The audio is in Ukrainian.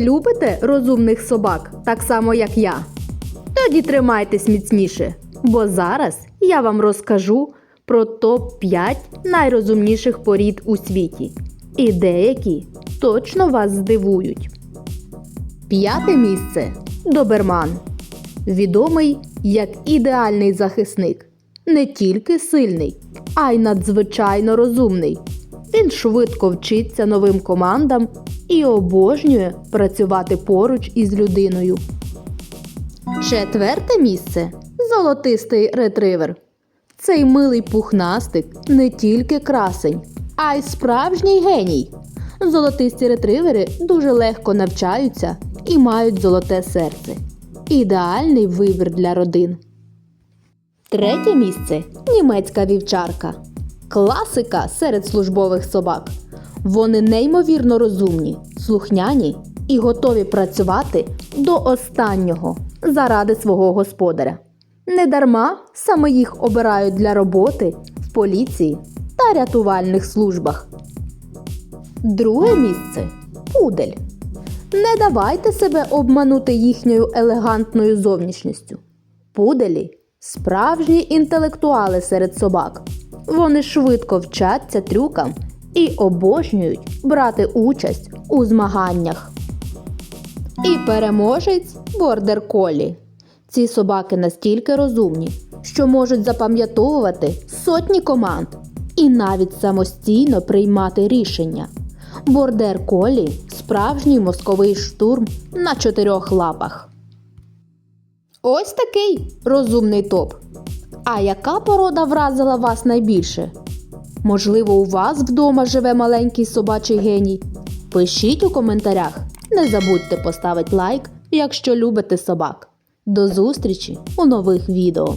Любите розумних собак, так само як я? Тоді тримайтесь міцніше, бо зараз я вам розкажу про топ-5 найрозумніших порід у світі. І деякі точно вас здивують. П'яте місце Доберман. Відомий як ідеальний захисник. Не тільки сильний, а й надзвичайно розумний. Він швидко вчиться новим командам і обожнює працювати поруч із людиною. Четверте місце золотистий ретривер. Цей милий пухнастик не тільки красень, а й справжній геній. Золотисті ретривери дуже легко навчаються і мають золоте серце. Ідеальний вибір для родин. Третє місце німецька вівчарка. Класика серед службових собак. Вони неймовірно розумні, слухняні і готові працювати до останнього заради свого господаря. Недарма саме їх обирають для роботи в поліції та рятувальних службах. Друге місце пудель. Не давайте себе обманути їхньою елегантною зовнішністю. Пуделі справжні інтелектуали серед собак. Вони швидко вчаться трюкам і обожнюють брати участь у змаганнях. І переможець бордер колі. Ці собаки настільки розумні, що можуть запам'ятовувати сотні команд і навіть самостійно приймати рішення. Бордер колі справжній мозковий штурм на чотирьох лапах. Ось такий розумний топ. А яка порода вразила вас найбільше? Можливо, у вас вдома живе маленький собачий геній? Пишіть у коментарях. Не забудьте поставити лайк, якщо любите собак. До зустрічі у нових відео.